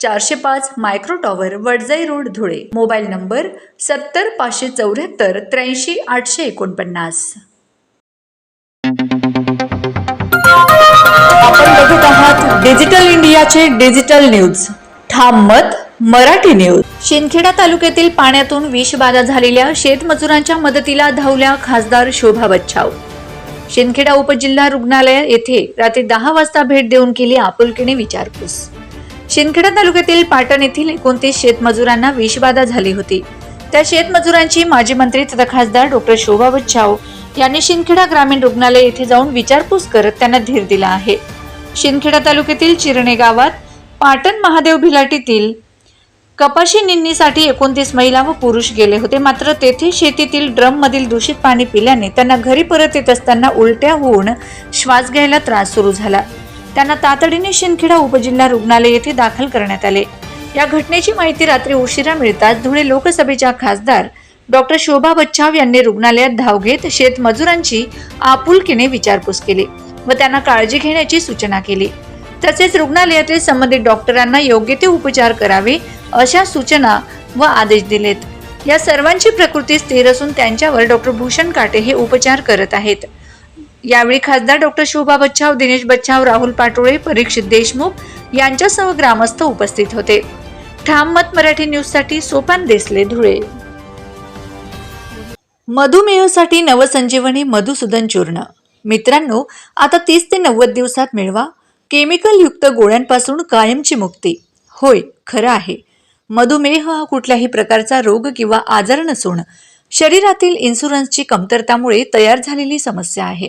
चारशे पाच micro tower Wadjai road Dhule. Mobile number सत्तर पाचशे चौऱ्याहत्तर त्र्याऐंशी आठशे एकोणपन्नास. आपण बघत आहात डिजिटल इंडियाचे डिजिटल न्यूज. ठाम मत मराठी न्यूज. शिंदखेडा तालुक्यातील पाण्यातून विषबाधा झालेल्या शेतमजुरांच्या मदतीला धावल्या खासदार शोभा बच्छाव. शिंदखेडा उपजिल्हा रुग्णालय येथे रात्री दहा वाजता भेट देऊन केली आपुलकीने विचारपूस. शिंदखेडा तालुक्यातील पाटण येथील एकोणतीस शेतमजुरांना विषबाधा झाली होती. त्या शेतमजुरांची माजी मंत्री तथा खासदार डॉक्टर शोभा बच्छाव यांनी शिंदखेडा ग्रामीण रुग्णालय येथे जाऊन विचारपूस करत त्यांना धीर दिला आहे. शिंदखेडा तालुक्यातील चिरणे गावात पाटण महादेव भिलाटीतील कपाशी निंदणीसाठी एकोणतीस महिला व पुरुष गेले होते. मात्र तेथे शेतीतील ड्रममधील दूषित पाणी पिल्याने त्यांना घरी परत येत असताना उलट्या होऊन श्वास घ्यायला त्रास सुरू झाला. त्यांना तातडीने शिंदखेडा उपजिल्हा रुग्णालय येथे दाखल करण्यात आले. या घटनेची माहिती रात्री उशिरा मिळताच धुळे लोकसभेच्या खासदार डॉक्टर शोभा बच्छाव यांनी रुग्णालयात धाव घेत शेतमजुरांची आपुलकीने विचारपूस केली व त्यांना काळजी घेण्याची सूचना केली. तसेच रुग्णालयातील संबंधित डॉक्टरांना योग्य ते उपचार करावे अशा सूचना व आदेश दिलेत. या सर्वांची प्रकृती स्थिर असून त्यांच्यावर डॉक्टर भूषण काटे हे उपचार करत आहेत. यावेळी खासदार डॉक्टर शोभा बच्छाव दिनेश बच्छाव राहुल पाटोळे परीक्षित देशमुख यांच्यासह ग्रामस्थ उपस्थित होते. ठाम मत मराठी न्यूजसाठी सोपान देसले धुळे. मधुमेहासाठी नवसंजीवनी मधुसूदन चूर्ण. मित्रांनो आता तीस ते नव्वद दिवसात मिळवा. केमिकल युक्त गोळ्यांपासून कायमची मुक्ती. होय खरं आहे. मधुमेह हा कुठल्याही प्रकारचा रोग किंवा आजार नसून शरीरातील इन्शुरन्सची कमतरतामुळे तयार झालेली समस्या आहे.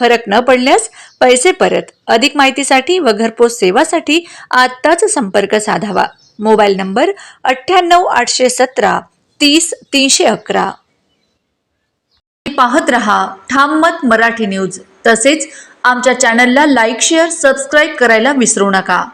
फरक न पडल्यास पैसे परत अधिक माहितीसाठी व घरपोच सेवासाठी आत्ताच संपर्क साधावा. मोबाईल नंबर अठ्ठ्याण्णव आठशे सतरा तीस तीनशे अकरा. पाहत रहा ठाम मत मराठी न्यूज. तसेच आमच्या चॅनलला लाईक शेअर सबस्क्राईब करायला विसरू नका.